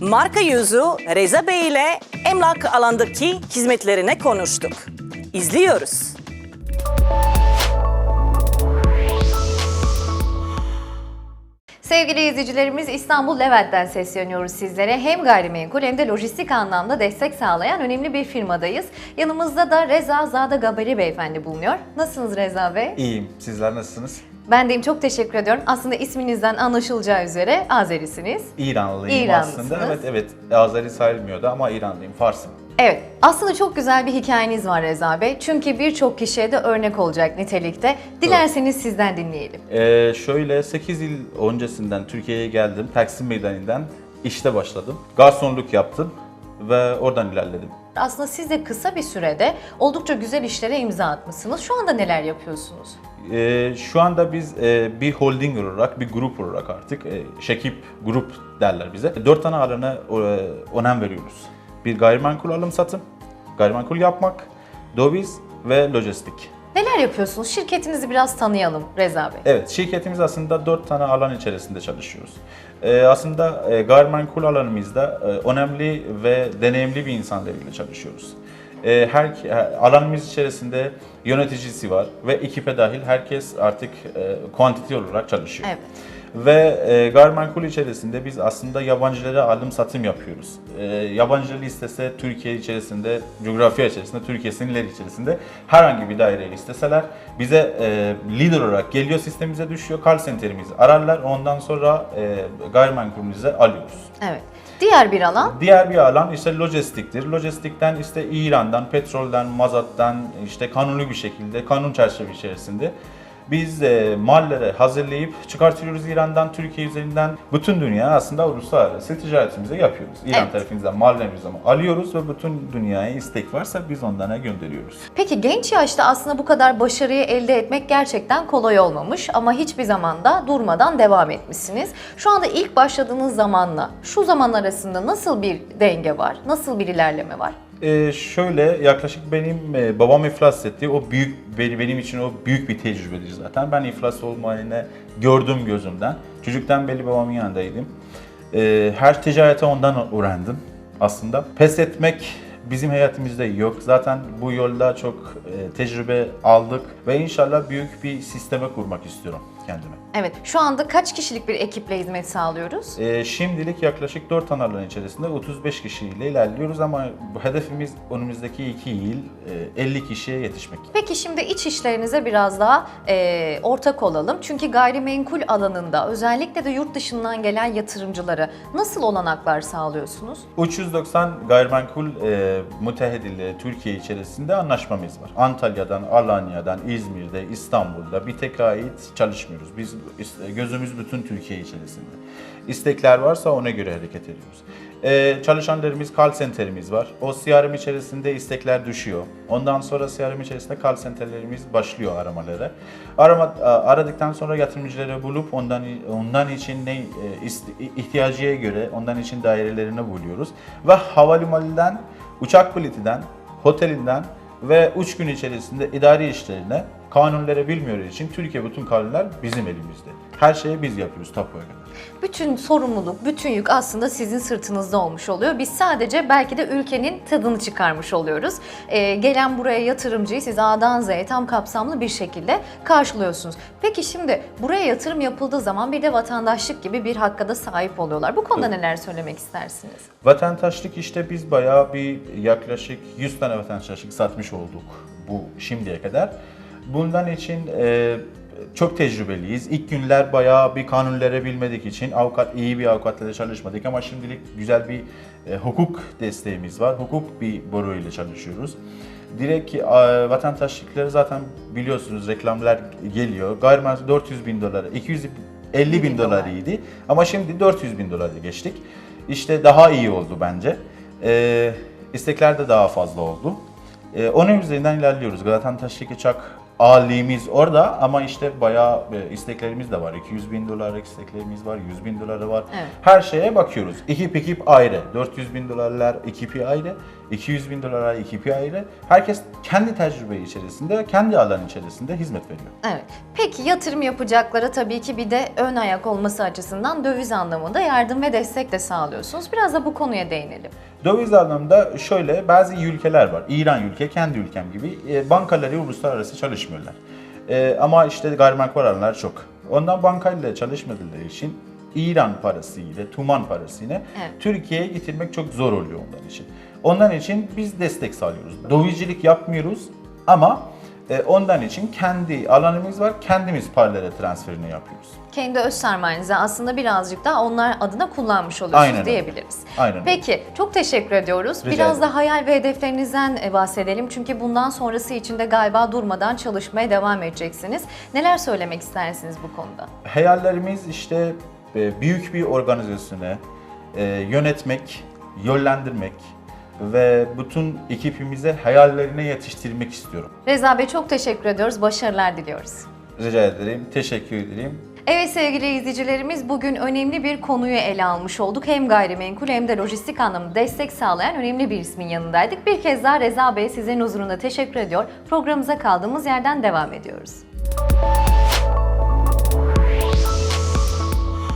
Marka yüzü Reza Bey ile emlak alandaki hizmetlerine konuştuk. İzliyoruz. Sevgili izleyicilerimiz İstanbul Levent'ten sesleniyoruz sizlere. Hem gayrimenkul hem de lojistik anlamda destek sağlayan önemli bir firmadayız. Yanımızda da Reza Zada Gabari Beyefendi bulunuyor. Nasılsınız Reza Bey? İyiyim. Sizler nasılsınız? Ben deyim çok teşekkür ediyorum. Aslında isminizden anlaşılacağı üzere Azerisiniz. İranlıyım İranlısınız. aslında. Evet evet. Azeri sayılmıyordu ama İranlıyım. Farsım. Evet, aslında çok güzel bir hikayeniz var Reza Bey. Çünkü birçok kişiye de örnek olacak nitelikte. Dilerseniz sizden dinleyelim. Ee, şöyle 8 yıl öncesinden Türkiye'ye geldim. Taksim Meydanı'ndan işte başladım. Garsonluk yaptım ve oradan ilerledim. Aslında siz de kısa bir sürede oldukça güzel işlere imza atmışsınız. Şu anda neler yapıyorsunuz? Ee, şu anda biz e, bir holding olarak, bir grup olarak artık, e, Şekip Grup derler bize. Dört tane alana e, önem veriyoruz. Bir gayrimenkul alım satım, gayrimenkul yapmak, döviz ve lojistik. Neler yapıyorsunuz? Şirketinizi biraz tanıyalım Reza Bey. Evet, şirketimiz aslında dört tane alan içerisinde çalışıyoruz. Ee, aslında e, gayrimenkul alanımızda e, önemli ve deneyimli bir insanlarıyla çalışıyoruz. E, her e, alanımız içerisinde yöneticisi var ve ekipe dahil herkes artık e, kuantite olarak çalışıyor. Evet. Ve e, gayrimenkul içerisinde biz aslında yabancılara alım satım yapıyoruz. E, yabancı listesi Türkiye içerisinde, coğrafya içerisinde, Türkiye sınırları içerisinde herhangi bir daireyi isteseler bize e, leader olarak geliyor sistemimize düşüyor, call center'imizi ararlar ondan sonra e, gayrimenkulümüze alıyoruz. Evet. Diğer bir alan Diğer bir alan işte lojistiktir. Lojistikten işte İran'dan, petrolden, mazottan işte kanuni bir şekilde, kanun çerçeve içerisinde biz e, malları hazırlayıp çıkartıyoruz İran'dan, Türkiye üzerinden. Bütün dünya aslında uluslararası ticaretimizi yapıyoruz. İran Evet. tarafımızdan mallarımızı alıyoruz ve bütün dünyaya istek varsa biz onlara gönderiyoruz. Peki genç yaşta aslında bu kadar başarıyı elde etmek gerçekten kolay olmamış ama hiçbir zaman da durmadan devam etmişsiniz. Şu anda ilk başladığınız zamanla şu zaman arasında nasıl bir denge var? Nasıl bir ilerleme var? Ee, şöyle yaklaşık benim e, babam iflas etti. O büyük benim için o büyük bir tecrübedir zaten. Ben iflas olmayını gördüm gözümden. Çocuktan beri babamın yanındaydım. Ee, her ticarete ondan öğrendim aslında. Pes etmek bizim hayatımızda yok. Zaten bu yolda çok e, tecrübe aldık ve inşallah büyük bir sisteme kurmak istiyorum kendime. Evet, şu anda kaç kişilik bir ekiple hizmet sağlıyoruz? Ee, şimdilik yaklaşık 4 alan içerisinde 35 kişiyle ilerliyoruz ama bu hedefimiz önümüzdeki 2 yıl e, 50 kişiye yetişmek. Peki şimdi iç işlerinize biraz daha e, ortak olalım. Çünkü gayrimenkul alanında özellikle de yurt dışından gelen yatırımcılara nasıl olanaklar sağlıyorsunuz? 390 gayrimenkul e, müteahhitiyle Türkiye içerisinde anlaşmamız var. Antalya'dan, Alanya'dan, İzmir'de, İstanbul'da bir tek ait çalışmıyoruz. Biz gözümüz bütün Türkiye içerisinde. İstekler varsa ona göre hareket ediyoruz. E, çalışanlarımız call center'imiz var. O CRM içerisinde istekler düşüyor. Ondan sonra CRM içerisinde call center'lerimiz başlıyor aramalara. Arama, aradıktan sonra yatırımcıları bulup ondan ondan için ne e, ihtiyacıya göre ondan için dairelerini buluyoruz. Ve havalimanından, uçak biletinden, otelinden ve 3 gün içerisinde idari işlerine kanunları bilmiyor için Türkiye bütün kanunlar bizim elimizde. Her şeyi biz yapıyoruz tapuya kadar. Bütün sorumluluk, bütün yük aslında sizin sırtınızda olmuş oluyor. Biz sadece belki de ülkenin tadını çıkarmış oluyoruz. Ee, gelen buraya yatırımcıyı siz A'dan Z'ye tam kapsamlı bir şekilde karşılıyorsunuz. Peki şimdi buraya yatırım yapıldığı zaman bir de vatandaşlık gibi bir hakka da sahip oluyorlar. Bu konuda neler söylemek istersiniz? Vatandaşlık işte biz bayağı bir yaklaşık 100 tane vatandaşlık satmış olduk bu şimdiye kadar. Bundan için e, çok tecrübeliyiz. İlk günler bayağı bir kanunları bilmedik için avukat iyi bir avukatla çalışmadık ama şimdilik güzel bir e, hukuk desteğimiz var. Hukuk bir boru ile çalışıyoruz. Direkt e, vatandaşlıkları zaten biliyorsunuz reklamlar geliyor. Gayrimenkul 400 bin dolara, 250 bin dolar. dolarıydı ama şimdi 400 bin dolara geçtik. İşte daha iyi oldu bence. Ee, istekler de daha fazla oldu. Ee, onun üzerinden ilerliyoruz. Vatandaşlık çok ağırlığımız orada ama işte bayağı e, isteklerimiz de var. 200 bin dolarlık isteklerimiz var, 100 bin doları var. Evet. Her şeye bakıyoruz. Ekip ekip ayrı. 400 bin dolarlar ekipi ayrı. 200 bin dolara ekipi ayrı. Herkes kendi tecrübe içerisinde, kendi alan içerisinde hizmet veriyor. Evet. Peki yatırım yapacaklara tabii ki bir de ön ayak olması açısından döviz anlamında yardım ve destek de sağlıyorsunuz. Biraz da bu konuya değinelim. Döviz anlamda şöyle bazı ülkeler var. İran ülke, kendi ülkem gibi e, bankaları uluslararası çalışmıyorlar. E, ama işte gayrimenkul alanlar çok. Ondan bankayla çalışmadıkları için İran parasıyla, Tuman parasıyla Evet. Türkiye'ye getirmek çok zor oluyor onların için. Ondan için biz destek sağlıyoruz. Dövizcilik yapmıyoruz ama e, ondan için kendi alanımız var, kendimiz paralara transferini yapıyoruz. Kendi öz sermayenizi aslında birazcık daha onlar adına kullanmış oluyorsunuz Aynen öyle. diyebiliriz. Aynen. Peki çok teşekkür ediyoruz. Rica Biraz ederim. da hayal ve hedeflerinizden e, bahsedelim. Çünkü bundan sonrası için de galiba durmadan çalışmaya devam edeceksiniz. Neler söylemek istersiniz bu konuda? Hayallerimiz işte e, büyük bir organizasyonu yönetmek, yönlendirmek ve bütün ekibimize hayallerine yetiştirmek istiyorum. Reza Bey çok teşekkür ediyoruz. Başarılar diliyoruz. Rica ederim, teşekkür ederim. Evet sevgili izleyicilerimiz bugün önemli bir konuyu ele almış olduk. Hem gayrimenkul hem de lojistik anlamda destek sağlayan önemli bir ismin yanındaydık. Bir kez daha Reza Bey sizlerin huzurunda teşekkür ediyor. Programımıza kaldığımız yerden devam ediyoruz.